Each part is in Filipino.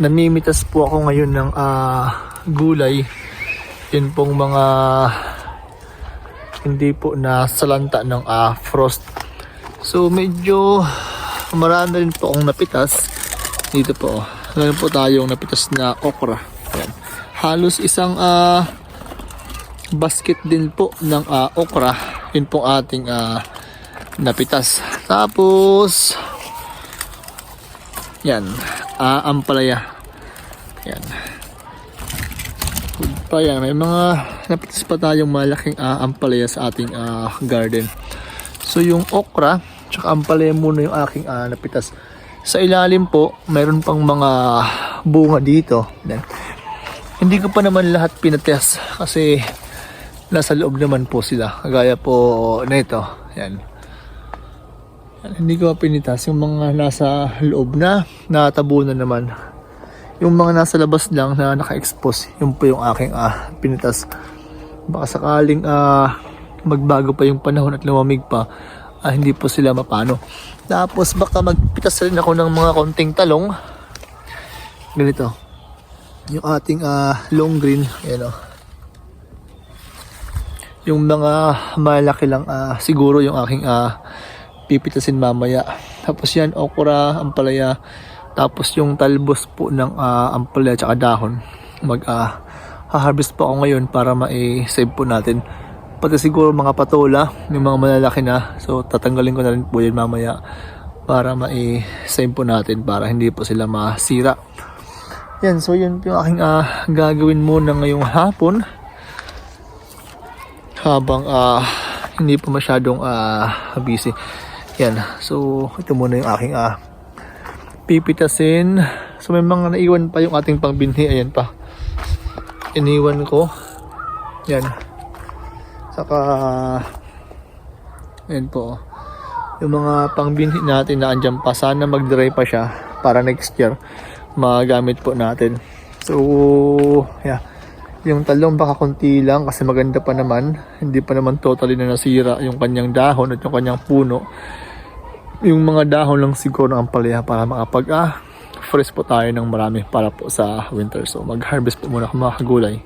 namimitas po ako ngayon ng ah, gulay. Yun pong mga hindi po na salanta ng ah, frost. So medyo marami rin po akong napitas. Dito po. Meron po tayong napitas na okra. Ayan. Halos isang ah, basket din po ng ah, okra. Yun pong ating ah, napitas. Tapos yan, ah, ampalaya. Yan. Good pa yan. May mga napitas pa tayong malaking ah, ampalaya sa ating ah, garden. So yung okra, tsaka ampalaya muna yung aking ah, napitas. Sa ilalim po, mayroon pang mga bunga dito. Yan. Hindi ko pa naman lahat pinates kasi nasa loob naman po sila. Kagaya po nito. Yan. Hindi ko pinitas. Yung mga nasa loob na, natabunan naman. Yung mga nasa labas lang na naka-expose, yun po yung aking ah, pinitas. Baka sakaling ah, magbago pa yung panahon at lumamig pa, ah, hindi po sila mapano. Tapos baka magpitas rin ako ng mga konting talong. Ganito. Yung ating ah, long green, yan o. Yung mga malaki lang, ah, siguro yung aking ah, pipitasin mamaya. Tapos yan, okra, ampalaya. Tapos yung talbos po ng ah, ampalaya tsaka dahon. Mag ah, harvest po ako ngayon para ma-save po natin. Pati siguro mga patola, yung mga malalaki na. So tatanggalin ko na rin po yun mamaya para ma-save po natin para hindi po sila masira. Yan, so yun yung aking ah, gagawin muna ngayong hapon. Habang ah, hindi pa masyadong ah, busy. Yan. So, ito muna yung aking ah, pipitasin. So, may mga naiwan pa yung ating pangbinhi. Ayan pa. Iniwan ko. Yan. Saka, ayan po. Yung mga pangbinhi natin na andyan pa. Sana mag-dry pa siya para next year magamit po natin. So, yeah. Yung talong baka konti lang kasi maganda pa naman. Hindi pa naman totally na nasira yung kanyang dahon at yung kanyang puno yung mga dahon lang siguro ng ampalaya para makapag ah, fresh po tayo ng marami para po sa winter. So mag-harvest po muna ako mga kagulay.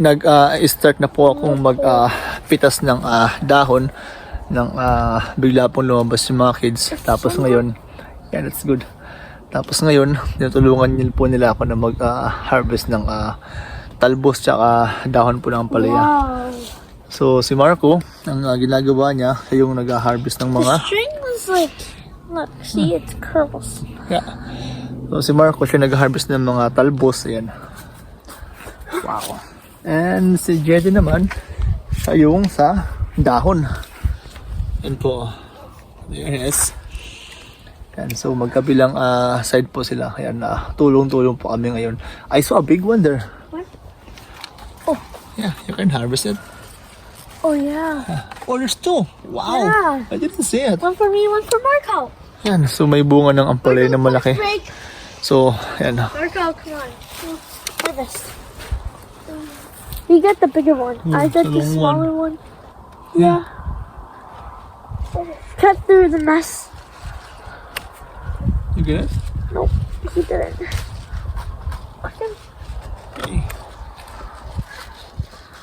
Nag-start na po akong mag-pitas ng ah, dahon ng ah, bigla pong lumabas yung mga kids. Tapos ngayon, yeah, that's good. Tapos ngayon, tinutulungan niyo po nila ako na mag-harvest ng ah, talbos tsaka dahon po ng ampalaya. Wow. So si Marco, ang ah, ginagawa niya, siya yung nag-harvest ng mga Was like, look, see, it's curls. Yeah. So si Marco siya nag-harvest ng mga talbos. Ayan. Wow. And si Jedi naman, siya yung sa dahon. Yan po. Yes. Yan. So magkabilang ah, side po sila. Ayan na tulong-tulong po kami ngayon. I saw a big one there. What? Yeah, you can harvest it. Oh, yeah. Oh, there's two. Wow. Yeah. I didn't see it. One for me, one for Marco. Yan. So may bunga ng ampalay na malaki. So, yan. Marco, come on. This. You get the bigger one. I Hmm, get the smaller one. Yeah. Cut through the mess. You get it? Nope, he didn't. Okay. Okay.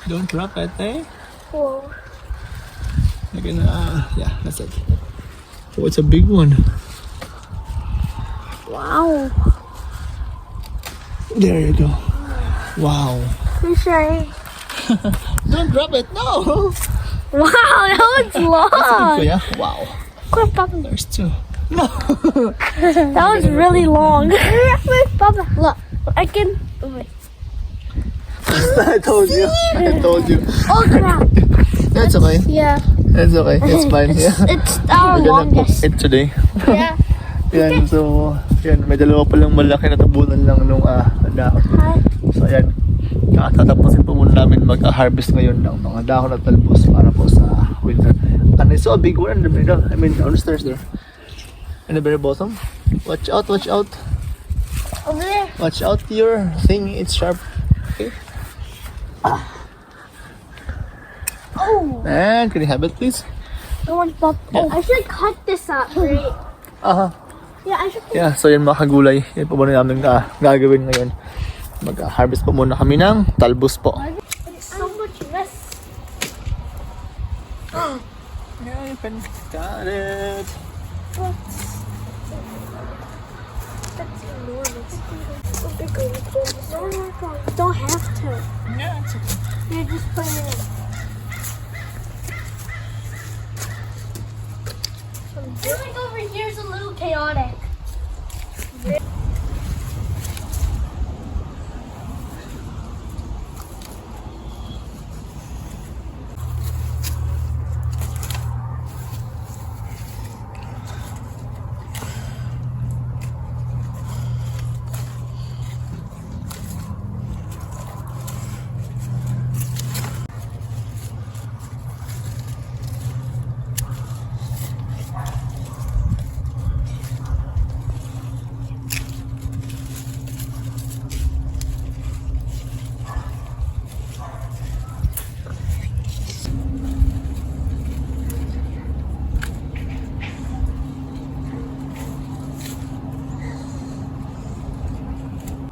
Don't drop it, eh? Whoa. You're uh, yeah, that's it. Oh, it's a big one. Wow. There you go. Wow. You sure? Don't drop it, no! Wow, that was long. Kuya. Wow. Quick, Papa. There's two. No! That was really long. Papa, look. I can. oh, Wait. I told you. I told you. Oh crap! That's okay. Yeah, That's okay. It's fine. Yeah. it's our longest. it today. Yeah. Yan, so, yan, may dalawa pa lang malaki na tabunan lang nung ah, dahon. Hi. So, ayan. Kakatatapusin po muna namin mag-harvest ngayon ng mga dahon at talbos para po sa winter. And I saw a big one in the middle. I mean, on the stairs there. In the very bottom. Watch out, watch out. Over there. Watch out your thing. It's sharp. Okay. Oh, And can you have it, please? I want Pop. Oh, I should cut this up, right? Uh-huh. Yeah, I should. Yeah, so yun mga kagulay. Yan po muna namin ah, gagawin ngayon. Mag-harvest po muna kami ng talbos po. It's so much less. Yeah, you can got it. That's enormous. Don't have to. Yeah, it's okay. You're just putting it Feel like over here is a little chaotic.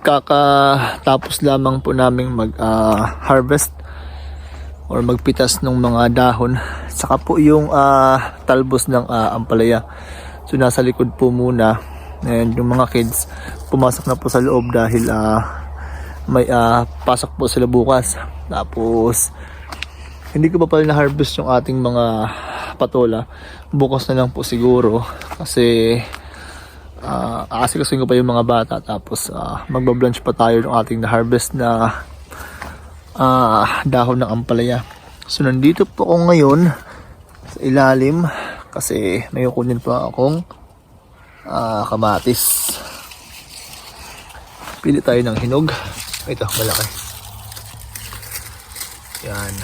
Kakatapos lamang po naming mag-harvest or magpitas ng mga dahon. Saka po yung ah, talbos ng ah, ampalaya. So nasa likod po muna. And yung mga kids pumasok na po sa loob dahil ah, may ah, pasok po sila bukas. Tapos hindi ko pa pala na-harvest yung ating mga patola. Bukas na lang po siguro kasi uh, aasikasin ko pa yung mga bata tapos uh, magbablunch pa tayo ng ating na-harvest na ah, dahon ng ampalaya. So nandito po ako ngayon sa ilalim kasi may kukunin pa akong ah, kamatis. Pili tayo ng hinog. Ito, malaki. Yan.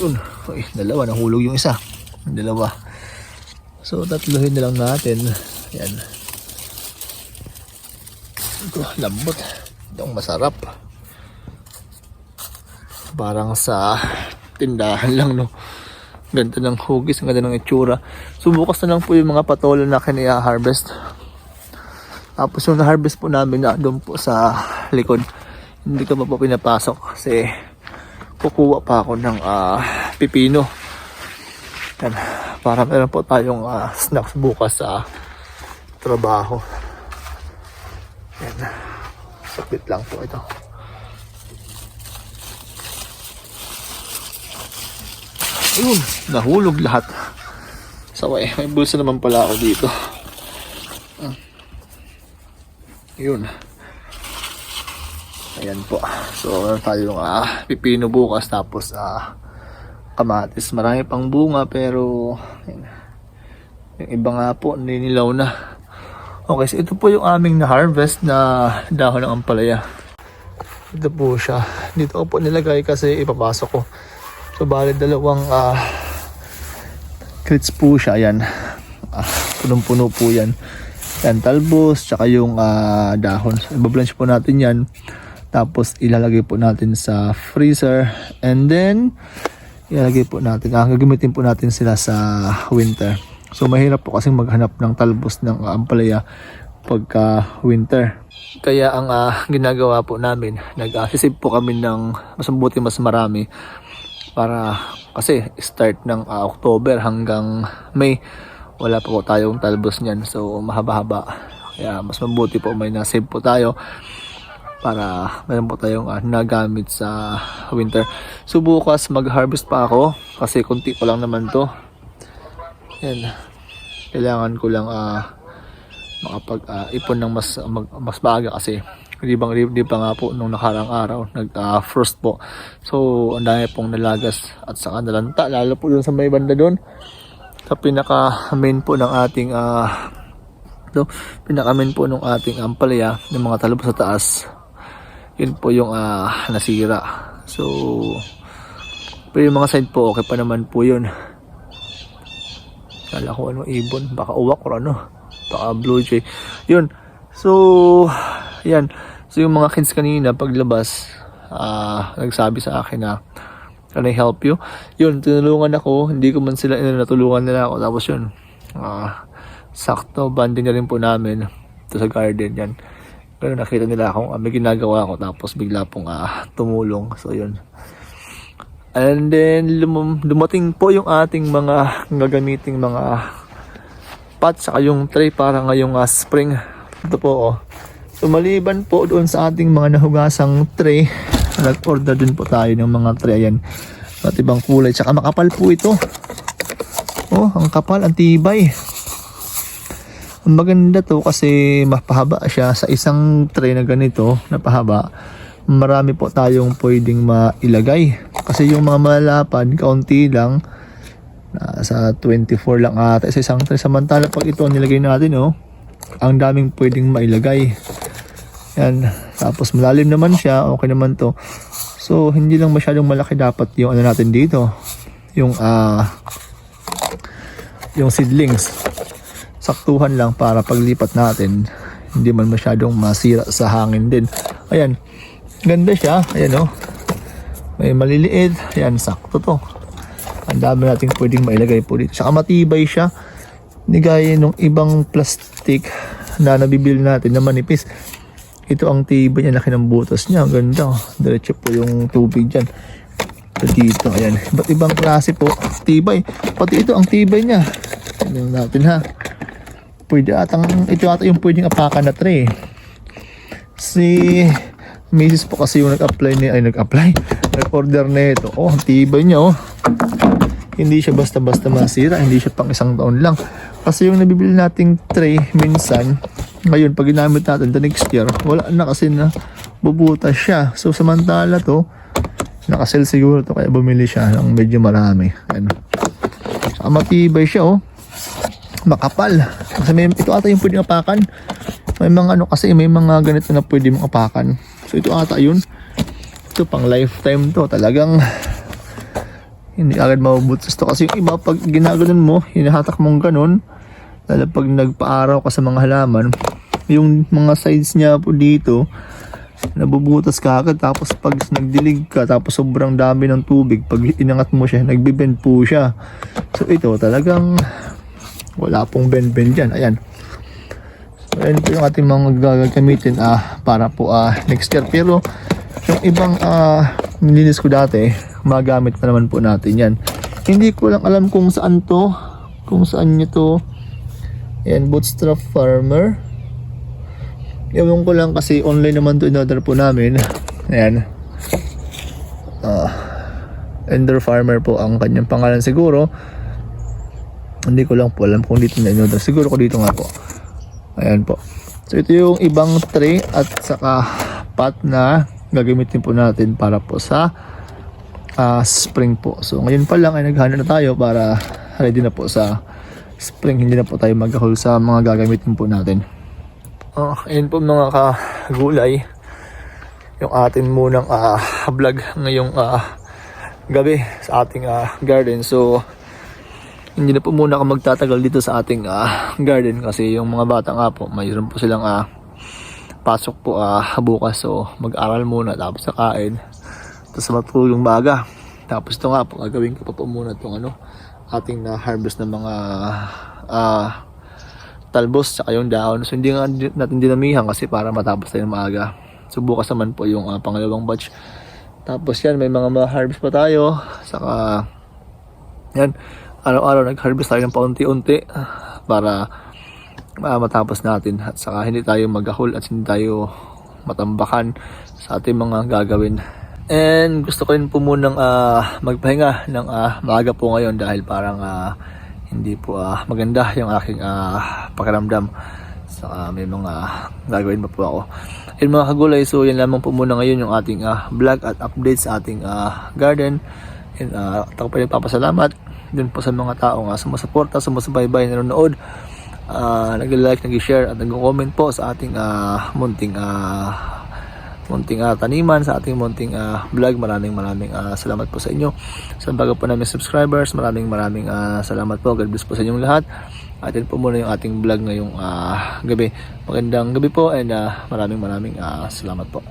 Yun. Uy, dalawa. Nahulog yung isa. Dalawa. So, tatluhin na lang natin. Yan. Ito, lambot. Itong masarap. Parang sa tindahan lang, no? Ganda ng hugis, ang ganda ng itsura. So, bukas na lang po yung mga patola na kiniya-harvest. Tapos yung na-harvest po namin na doon po sa likod. Hindi ko pa po pinapasok kasi kukuha pa ako ng ah, pipino. Yan. Para meron po tayong ah, snacks bukas sa trabaho. Yan. Sakit lang po ito. Ayun, nahulog lahat. Saway, may bulsa naman pala ako dito. Ah. Yun. Ayan po. So, meron tayong ah, pipino bukas tapos ah, kamatis. Marami pang bunga pero ayun. yung iba nga po ninilaw na. Okay, so ito po yung aming na-harvest na dahon ng ampalaya. Ito po siya. Dito ko po nilagay kasi ipapasok ko. So, bali dalawang ah, crates po siya. Ayan. Ah, punong-puno po yan. Yan, talbos, tsaka yung ah, dahon. So, ibablanch po natin yan. Tapos, ilalagay po natin sa freezer. And then, ilalagay po natin. Ah, gagamitin po natin sila sa winter. So, mahirap po kasing maghanap ng talbos ng ah, ampalaya pagka winter. Kaya ang ah, ginagawa po namin, nag-sisip po kami ng mas mabuti mas marami para kasi start ng ah, October hanggang May wala pa po tayong talbos niyan. So mahaba-haba. Kaya mas mabuti po may nasave po tayo para meron po tayong ah, nagamit sa winter. So bukas mag-harvest pa ako kasi konti pa lang naman to yan. Kailangan ko lang ah makapag ah, ipon ng mas mag- mas maaga kasi di bang di pa nga po nung nakarang araw nag ah, frost po. So ang dami pong nalagas at saka nalanta lalo po dun sa may banda doon sa pinaka main po ng ating ah to pinaka main po ng ating ampalaya ng mga talbos sa taas yun po yung ah, nasira. So pero yung mga side po okay pa naman po yun Kala ko ano, ibon, baka uwak or ano, baka blue jay. Yun. So, yan. So, yung mga kids kanina, paglabas, ah nagsabi sa akin na, can I help you? Yun, tinulungan ako, hindi ko man sila, natulungan nila ako. Tapos yun, ah sakto banding na rin po namin ito sa garden yan. Pero nakita nila akong uh, may ginagawa ko tapos bigla pong ah, tumulong. So yun. And then dumating po yung ating mga gagamiting mga pot saka yung tray para ngayong ah, spring. Ito po oh. So maliban po doon sa ating mga nahugasang tray, nag-order din po tayo ng mga tray ayan. At ibang kulay. Tsaka makapal po ito. Oh, ang kapal, ang tibay. Ang maganda to kasi mapahaba siya sa isang tray na ganito, napahaba. Marami po tayong pwedeng mailagay. Kasi yung mga malapad, kaunti lang. Nasa 24 lang ata sa isang tray. Samantala pag ito nilagay natin, oh, ang daming pwedeng mailagay. Yan. Tapos malalim naman siya, okay naman to. So, hindi lang masyadong malaki dapat yung ano natin dito. Yung, ah, yung seedlings. Saktuhan lang para paglipat natin, hindi man masyadong masira sa hangin din. Ayan. Ganda siya. Ayan, oh. May maliliit. Ayan, sakto to. Ang dami nating pwedeng mailagay po dito. Tsaka matibay siya. Hindi gaya nung ibang plastic na nabibili natin na manipis. Ito ang tibay niya, laki ng butas niya. Ang ganda. oh. Diretso po yung tubig dyan. Ito dito, ayan. Iba't ibang klase po. Tibay. Pati ito, ang tibay niya. Tignan natin ha. Pwede atang, ito ata yung pwedeng apakan na tray. Si Mrs. po kasi yung nag-apply ni, ay nag-apply. Nag-order na ito. Oh, tibay niya oh. Hindi siya basta-basta masira. Hindi siya pang isang taon lang. Kasi yung nabibili nating tray minsan, ngayon pag ginamit natin the next year, wala na kasi na bubutas siya. So samantala to, nakasell siguro to kaya bumili siya ng medyo marami. Ano. Saka matibay siya oh. Makapal. Kasi may, ito ata yung pwedeng apakan. May mga ano kasi may mga ganito na pwede mong apakan. So ito ata yun. Ito pang lifetime to. Talagang hindi agad mabubutas to. Kasi yung iba pag ginaganon mo, hinahatak mong ganon, lalo pag nagpaaraw ka sa mga halaman, yung mga sides niya po dito, nabubutas ka agad tapos pag nagdilig ka tapos sobrang dami ng tubig pag inangat mo siya nagbibend po siya so ito talagang wala pong bend-bend dyan ayan ayan po yung ating mga gagamitin ah, para po ah, next year pero yung ibang ah, nilinis ko dati magamit pa naman po natin yan hindi ko lang alam kung saan to kung saan nyo to ayan bootstrap farmer Ewan ko lang kasi online naman to in-order po namin. Ayan. Ah, Ender Farmer po ang kanyang pangalan siguro. Hindi ko lang po alam kung dito na in-order. Siguro ko dito nga po. Ayan po. So ito yung ibang tray at saka pot na gagamitin po natin para po sa ah, spring po. So ngayon pa lang ay naghanda na tayo para ready na po sa spring. Hindi na po tayo mag-haul sa mga gagamitin po natin. Oh, ayun po mga kagulay. Yung atin munang ah, vlog ngayong ah, gabi sa ating ah, garden. So, hindi na po muna ako magtatagal dito sa ating ah, garden kasi yung mga bata nga po, mayroon po silang ah, pasok po ah, bukas. So, mag-aral muna tapos sa kain. Tapos matulong baga. Tapos ito nga po, gagawin ko pa po muna itong ano, ating na harvest ng mga ah, talbos sa yung dahon. So hindi nga natin dinamihan kasi para matapos tayo maaga. So bukas naman po yung ah, pangalawang batch. Tapos yan, may mga ma-harvest pa tayo. Saka yan, araw-araw nag-harvest tayo ng paunti-unti para ah, matapos natin. At saka hindi tayo maghahol at hindi tayo matambakan sa ating mga gagawin. And gusto ko rin po munang ah, magpahinga ng ah, maaga po ngayon dahil parang ah, hindi po ah, maganda yung aking ah, pakiramdam. Saka may mga gagawin pa po ako. Yun mga kagulay, so yan lamang po muna ngayon yung ating ah, vlog at update sa ating ah, garden. And uh, ako pa rin papasalamat dun po sa mga tao nga sumusuporta, sumusubaybay, nanonood, uh, nag-like, nag-share at nag-comment po sa ating ah, munting ah, munting ah, taniman sa ating munting ah, vlog. Maraming maraming ah, salamat po sa inyo. Sa bago po namin subscribers, maraming maraming ah, salamat po. God bless po sa inyong lahat. At yun po muna yung ating vlog ngayong ah, gabi. Magandang gabi po and ah, maraming maraming ah, salamat po.